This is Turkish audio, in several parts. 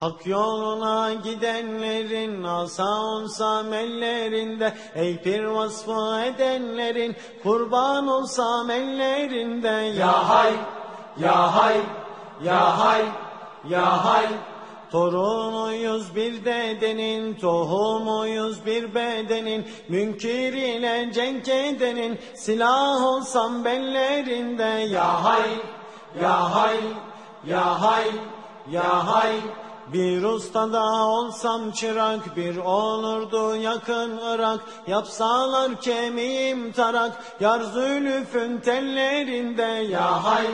Hak yoluna gidenlerin asa olsam ellerinde Ey pir vasfı edenlerin kurban olsam ellerinde Ya hay, ya hay, ya hay, ya hay. Torunuyuz bir dedenin, tohumuyuz bir bedenin, münkir ile cenk edenin, silah olsam bellerinde ya hay, ya hay, ya hay, ya hay. Bir ustada olsam çırak, bir olurdu yakın Irak, yapsalar kemiğim tarak, yar zülüfün tellerinde. Ya hay,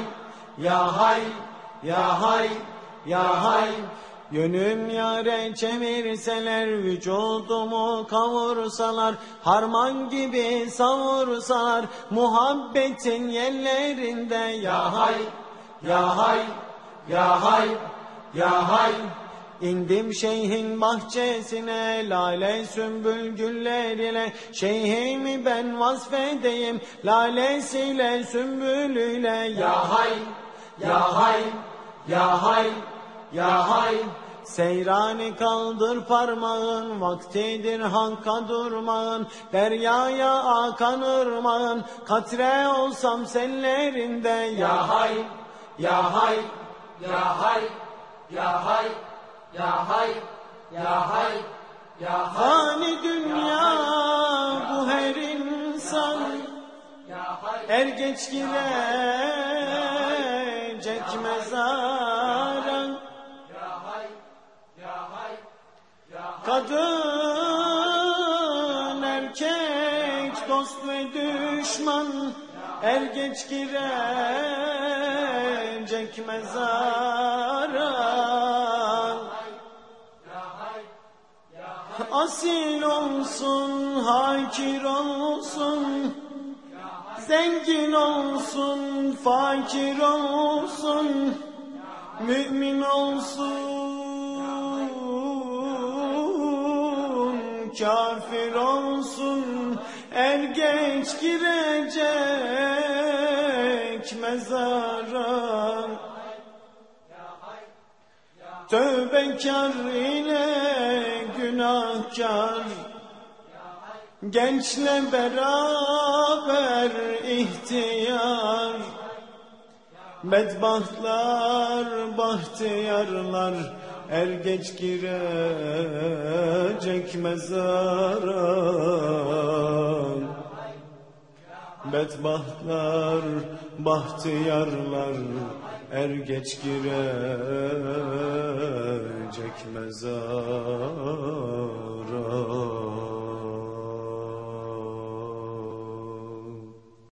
ya hay, ya hay, ya hay. Yönüm yare çevirseler, vücudumu kavursalar, harman gibi savursalar, muhabbetin yerlerinde. Ya hay, ya hay, ya hay, ya hay. İndim şeyhin bahçesine, lale sümbül güller ile, şeyhimi ben vasfedeyim, lalesiyle sümbülüyle. Ya hay, ya hay, ya hay, ya hay. Seyrani kaldır parmağın, vaktidir hakka durmağın, deryaya akan ırmağın, katre olsam sellerinde. Ya Ya hay, ya hay, ya hay, ya hay, ya hay, ya hay, ya hay. Fani dünya bu her insan. Ya hay, Er geç girecek mezara. ya hay, ya hay, ya hay. Kadın erkek dost ve düşman. Er geç girecek mezara Asil olsun, hakir olsun. Zengin olsun, fakir olsun. Mümin olsun, kafir olsun. Er geç girecek mezara. Tövbekar ile günahkar Gençle beraber ihtiyar. Bedbahtlar, bahtiyarlar Er geç girecek mezara. Bedbahtlar, bahtiyarlar Er geç girecek mezara